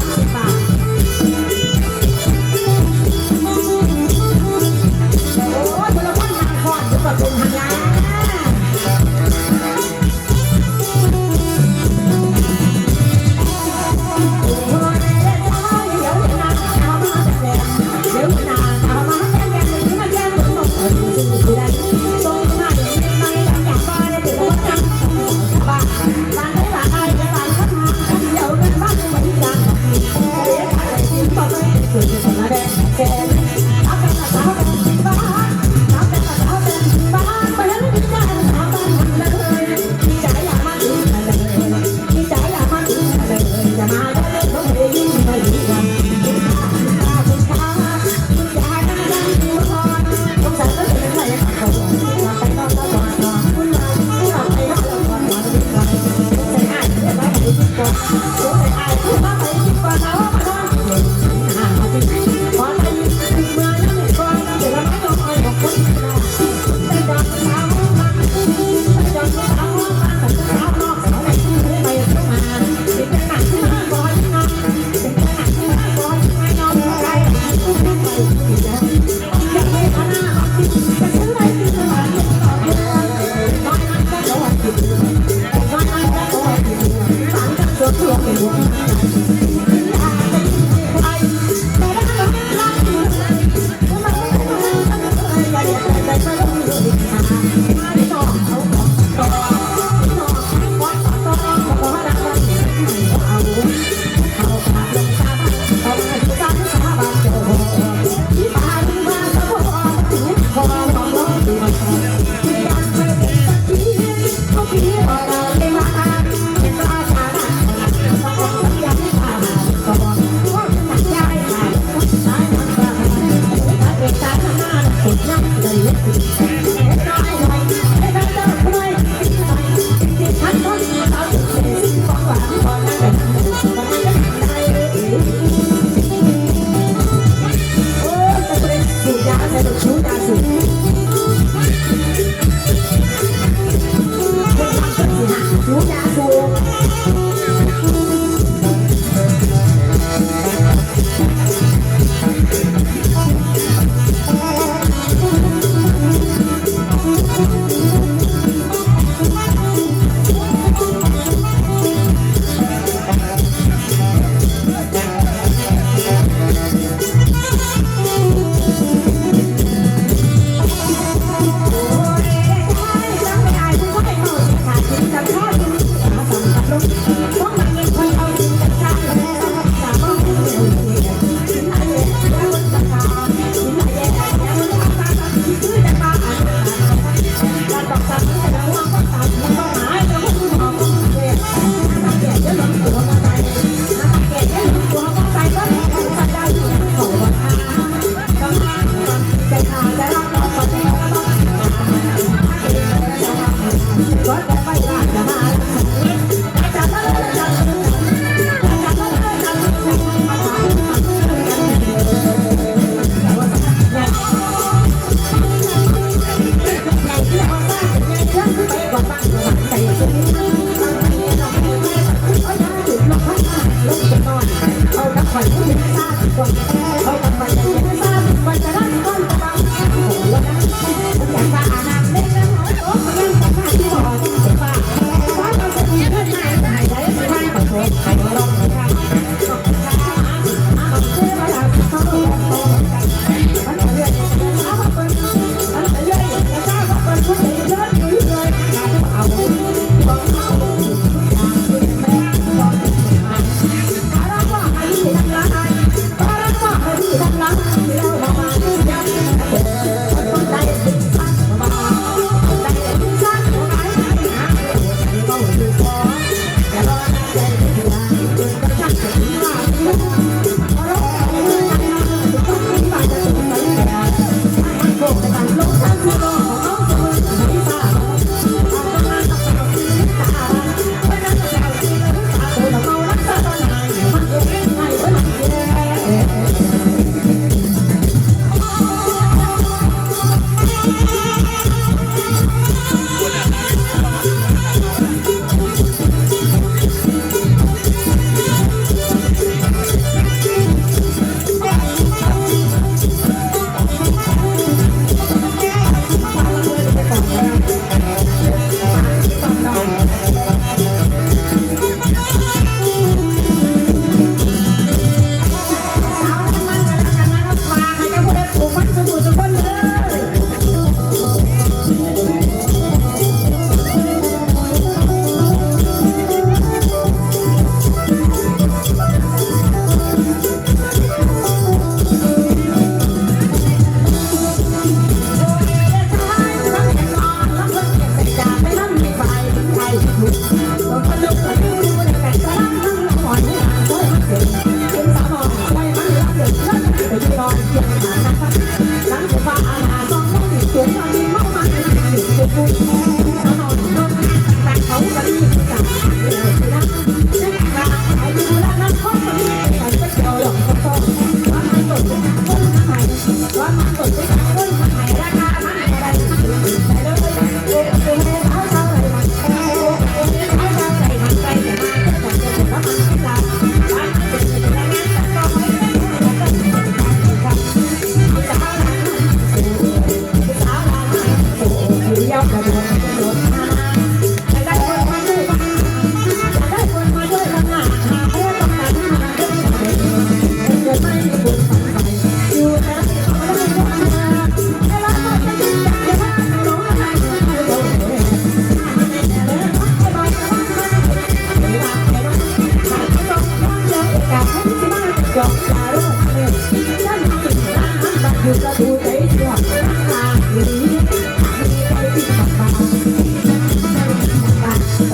ด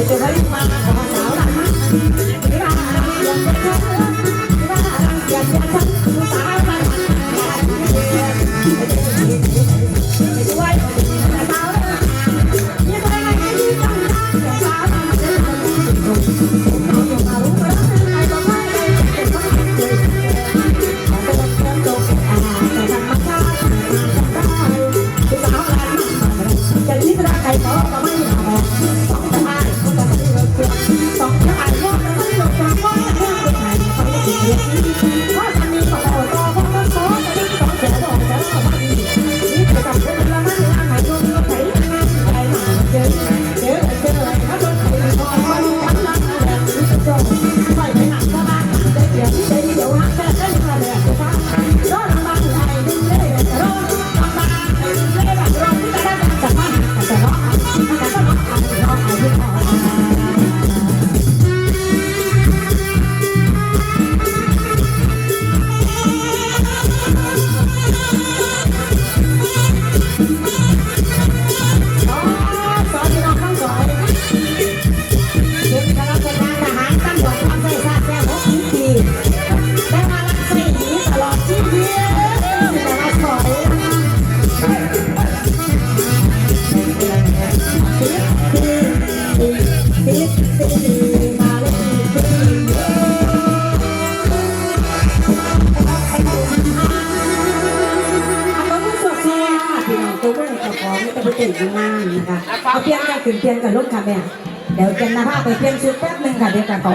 จะได้มาขอสาวหลังมั้ เก่งงานนะคะเอาเพียงแค่ขึ้นเพียงกับลูกค่ะแม่ เดี๋ยวจะนำภาพไปเพียงชุดแป๊บหนึ่งค่ะเดี๋ยวจะต่อ